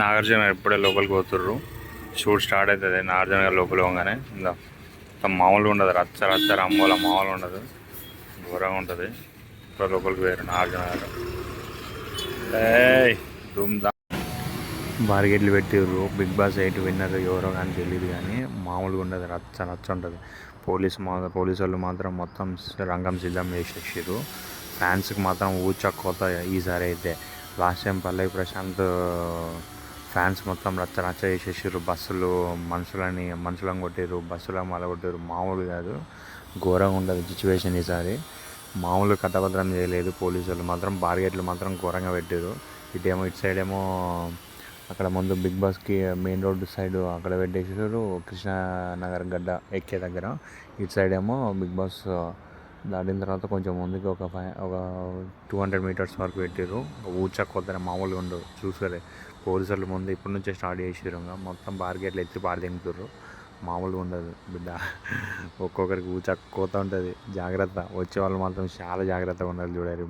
నాగార్జున ఇప్పుడే లోపలికి పోతుర్రు. Shoot start అవుతుంది నాగార్జున గారు లోపల పోగానే ఇంకా మామూలుగా ఉండదు. రచ్చ రచ్చ రమ్మూల మామూలు ఉండదు. ఘోరంగా ఉంటుంది. ఇప్పుడు లోపలికి పోయారు నాగార్జున గారు. ఏయ్ ధూమ్ దా బార్గెట్లు పెట్టిర్రు. బిగ్ బాస్ ఎయిట్ విన్నర్ ఎవరో కానీ తెలియదు కానీ మామూలుగా ఉండదు. రచ్చ రచ్చ ఉంటుంది. పోలీసు మా పోలీసు వాళ్ళు మాత్రం మొత్తం రంగం సిద్ధం చేసేసారు ఫ్యాన్స్కి మాత్రం ఊచ కోత ఈసారి అయితే. Last time Pallavi Prashanth fans మొత్తం రచ్చ రచ్చ చేసేసారు బస్సులు మనుషులని మనుషులను కొట్టారు బస్సులను మళ్ళీ కొట్టారు మామూలు కాదు. ఘోరంగా ఉండదు సిచ్యువేషన్ ఈసారి. మామూలు కథభద్రం చేయలేదు పోలీసు వాళ్ళు మాత్రం బార్గెట్లు మాత్రం ఘోరంగా పెట్టారు ఇటేమో ఇటు సైడ్ ఏమో అక్కడ ముందు బిగ్ బాస్కి మెయిన్ రోడ్డు సైడ్ అక్కడ పెట్టేసారు కృష్ణానగర్ గడ్డ ఎక్కే దగ్గర. ఇటు సైడ్ ఏమో బిగ్ బాస్ దాటిన తర్వాత కొంచెం ముందుకు ఒక ఫైవ్ ఒక టూ హండ్రెడ్ మీటర్స్ వరకు పెట్టారు ఊచ మామూలుగా ఉండవు చూసారే పోలీసులు ముందు ఇప్పటి నుంచే స్టార్ట్ చేసారు ఇంకా. మొత్తం బార్గేట్లు ఎత్తి పారదింపుతారు మామూలుగా ఉండదు బిడ్డ. ఒక్కొక్కరికి ఊచ కోత ఉంటుంది. జాగ్రత్త. వచ్చే వాళ్ళు మాత్రం చాలా జాగ్రత్తగా ఉండాలి చూడారు